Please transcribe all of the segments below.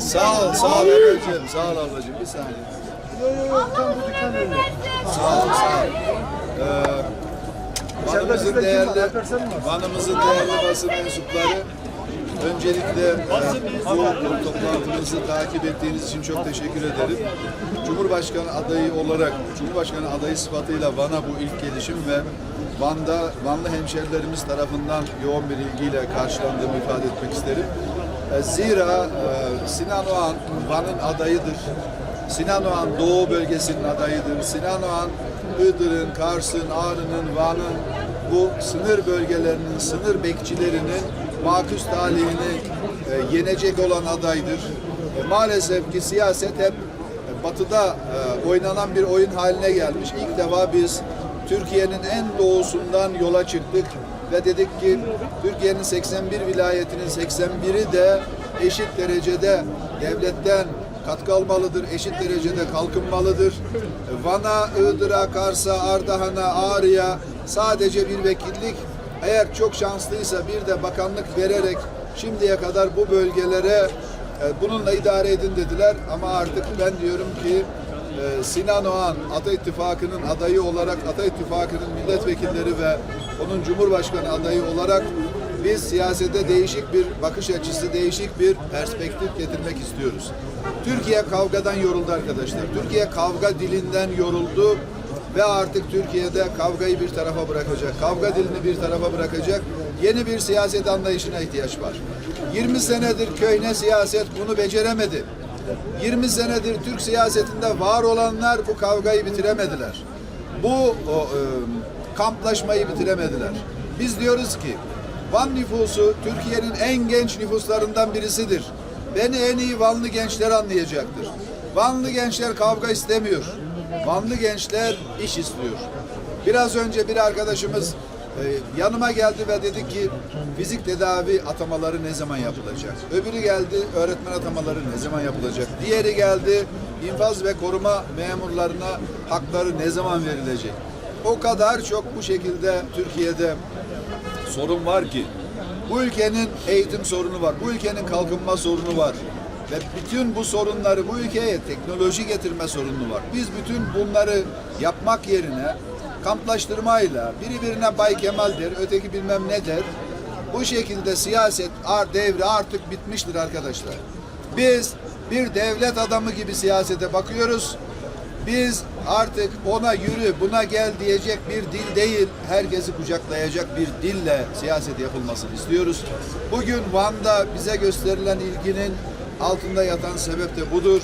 Sağ ol, sağ ol ablacığım, sağ ol ablacığım. Bir saniye. Yo yo yo tam bu dükkan önünde. Sağ ol, sağ ol. Ee, Van'ımızın değerli? Van'ımızın değerli basın mensupları, öncelikle e, bu toplantımızı takip ettiğiniz için çok teşekkür ederim. Cumhurbaşkanı adayı olarak, Cumhurbaşkanı adayı sıfatıyla Van'a bu ilk gelişim ve Van'da Vanlı hemşerilerimiz tarafından yoğun bir ilgiyle karşılandığımı ifade etmek isterim. E, Zira e, Sinan Van'ın adayıdır. Sinan Doğu bölgesinin adayıdır. Sinan Oğan Iğdır'ın, Kars'ın, Ağrı'nın, Van'ın bu sınır bölgelerinin, sınır bekçilerinin makus talihini e, yenecek olan adaydır. Maalesef ki siyaset hep batıda oynanan bir oyun haline gelmiş. İlk defa biz Türkiye'nin en doğusundan yola çıktık ve dedik ki Türkiye'nin 81 vilayetinin 81'i de eşit derecede devletten katkı almalıdır, eşit derecede kalkınmalıdır. Van'a, Iğdır'a, Kars'a, Ardahan'a, Ağrı'ya sadece bir vekillik eğer çok şanslıysa bir de bakanlık vererek şimdiye kadar bu bölgelere e, bununla idare edin dediler ama artık ben diyorum ki e, Sinan Oğan Ata İttifakı'nın adayı olarak Ata İttifakı'nın milletvekilleri ve onun Cumhurbaşkanı adayı olarak biz siyasete değişik bir bakış açısı, değişik bir perspektif getirmek istiyoruz. Türkiye kavgadan yoruldu arkadaşlar. Türkiye kavga dilinden yoruldu ve artık Türkiye'de kavgayı bir tarafa bırakacak, kavga dilini bir tarafa bırakacak yeni bir siyaset anlayışına ihtiyaç var. 20 senedir köyne siyaset bunu beceremedi. 20 senedir Türk siyasetinde var olanlar bu kavgayı bitiremediler. Bu o, e, kamplaşmayı bitiremediler. Biz diyoruz ki Van nüfusu Türkiye'nin en genç nüfuslarından birisidir. Beni en iyi Vanlı gençler anlayacaktır. Vanlı gençler kavga istemiyor. Vanlı gençler iş istiyor. Biraz önce bir arkadaşımız e, yanıma geldi ve dedi ki fizik tedavi atamaları ne zaman yapılacak? Öbürü geldi öğretmen atamaları ne zaman yapılacak? Diğeri geldi infaz ve koruma memurlarına hakları ne zaman verilecek? O kadar çok bu şekilde Türkiye'de sorun var ki bu ülkenin eğitim sorunu var. Bu ülkenin kalkınma sorunu var. Ve bütün bu sorunları bu ülkeye teknoloji getirme sorunu var. Biz bütün bunları yapmak yerine kamplaştırmayla biri birine Bay Kemal der, öteki bilmem ne der. Bu şekilde siyaset devri artık bitmiştir arkadaşlar. Biz bir devlet adamı gibi siyasete bakıyoruz. Biz artık ona yürü, buna gel diyecek bir dil değil, herkesi kucaklayacak bir dille siyaset yapılmasını istiyoruz. Bugün Van'da bize gösterilen ilginin altında yatan sebep de budur.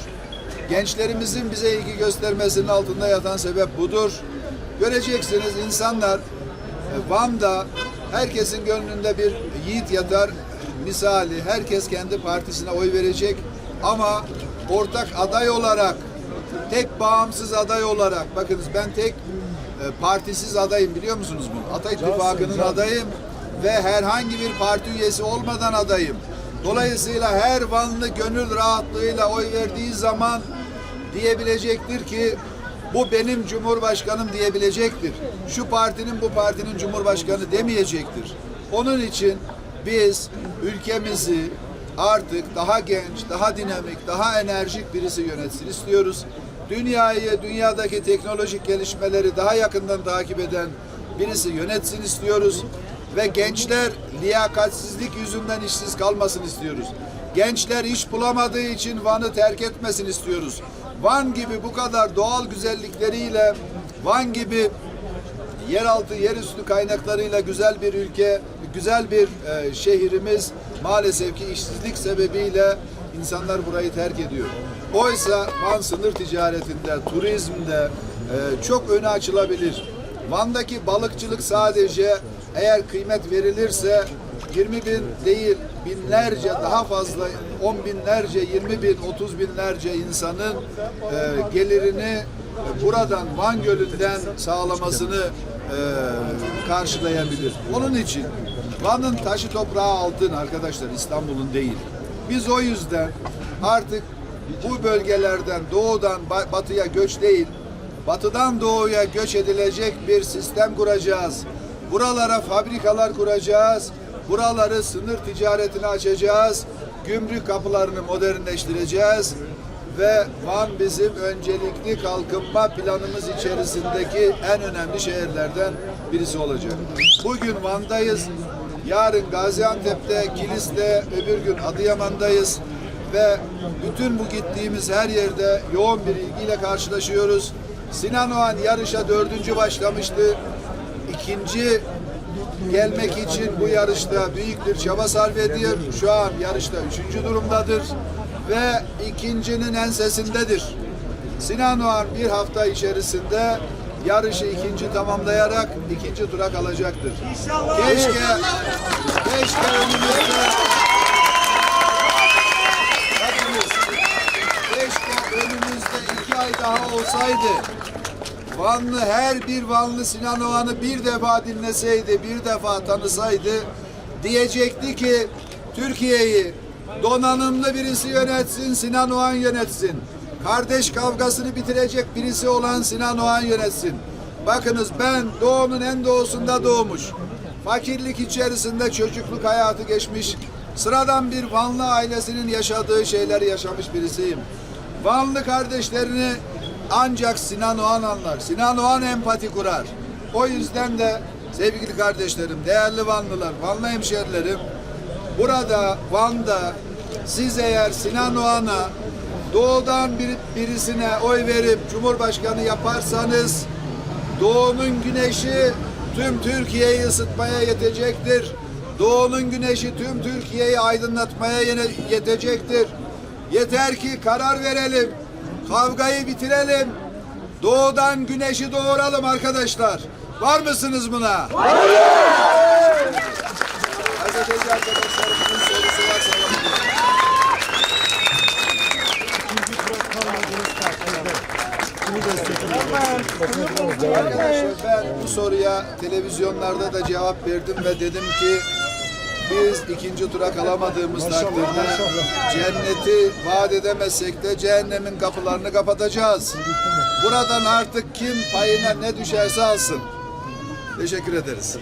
Gençlerimizin bize ilgi göstermesinin altında yatan sebep budur. Göreceksiniz insanlar e, Van'da herkesin gönlünde bir yiğit yatar misali herkes kendi partisine oy verecek ama ortak aday olarak tek bağımsız aday olarak bakınız ben tek e, partisiz adayım biliyor musunuz bunu? Ata İttifakı'nın adayım ve herhangi bir parti üyesi olmadan adayım. Dolayısıyla her Vanlı gönül rahatlığıyla oy verdiği zaman diyebilecektir ki bu benim cumhurbaşkanım diyebilecektir. Şu partinin bu partinin cumhurbaşkanı demeyecektir. Onun için biz ülkemizi artık daha genç, daha dinamik, daha enerjik birisi yönetsin istiyoruz. Dünyayı, dünyadaki teknolojik gelişmeleri daha yakından takip eden birisi yönetsin istiyoruz. Ve gençler liyakatsizlik yüzünden işsiz kalmasın istiyoruz. Gençler iş bulamadığı için Van'ı terk etmesin istiyoruz. Van gibi bu kadar doğal güzellikleriyle, Van gibi yeraltı, yerüstü kaynaklarıyla güzel bir ülke, güzel bir e, şehrimiz maalesef ki işsizlik sebebiyle insanlar burayı terk ediyor. Oysa Van sınır ticaretinde, turizmde e, çok önü açılabilir. Van'daki balıkçılık sadece eğer kıymet verilirse 20 bin değil binlerce daha fazla 10 binlerce 20 bin 30 binlerce insanın e, gelirini buradan Van Gölü'nden sağlamasını e, karşılayabilir. Onun için Van'ın taşı toprağı altın arkadaşlar İstanbul'un değil. Biz o yüzden artık bu bölgelerden doğudan ba- batıya göç değil batıdan doğuya göç edilecek bir sistem kuracağız. Buralara fabrikalar kuracağız. Buraları sınır ticaretine açacağız. gümrük kapılarını modernleştireceğiz ve Van bizim öncelikli kalkınma planımız içerisindeki en önemli şehirlerden birisi olacak. Bugün Van'dayız, yarın Gaziantep'te, Kilis'te, öbür gün Adıyaman'dayız ve bütün bu gittiğimiz her yerde yoğun bir ilgiyle karşılaşıyoruz. Sinan Oğan yarışa dördüncü başlamıştı. İkinci gelmek için bu yarışta büyük bir çaba sarf ediyor. Şu an yarışta üçüncü durumdadır ve ikincinin ensesindedir. Sinan Oğan bir hafta içerisinde yarışı ikinci tamamlayarak ikinci tura kalacaktır. Keşke, keşke önümüzde Bakınız, keşke önümüzde iki ay daha olsaydı. Vanlı her bir Vanlı Sinan Oğan'ı bir defa dinleseydi, bir defa tanısaydı diyecekti ki Türkiye'yi donanımlı birisi yönetsin, Sinan Oğan yönetsin. Kardeş kavgasını bitirecek birisi olan Sinan Oğan yönetsin. Bakınız ben doğunun en doğusunda doğmuş. Fakirlik içerisinde çocukluk hayatı geçmiş. Sıradan bir Vanlı ailesinin yaşadığı şeyleri yaşamış birisiyim. Vanlı kardeşlerini ancak Sinan Oğan anlar. Sinan Oğan empati kurar. O yüzden de sevgili kardeşlerim, değerli Vanlılar, Vanlı hemşerilerim, burada Van'da siz eğer Sinan Oğan'a doğudan bir, birisine oy verip Cumhurbaşkanı yaparsanız Doğu'nun güneşi tüm Türkiye'yi ısıtmaya yetecektir. Doğu'nun güneşi tüm Türkiye'yi aydınlatmaya yetecektir. Yeter ki karar verelim. Kavgayı bitirelim. Doğudan güneşi doğuralım arkadaşlar. Var mısınız buna? Hayır. Gazeteci arkadaşlarımızın sorusu varsa. Arkadaşlar ben bu soruya televizyonlarda da cevap verdim ve dedim ki biz ikinci tura kalamadığımız takdirde cenneti vaat edemezsek de cehennemin kapılarını kapatacağız. Buradan artık kim payına ne düşerse alsın. Teşekkür ederiz.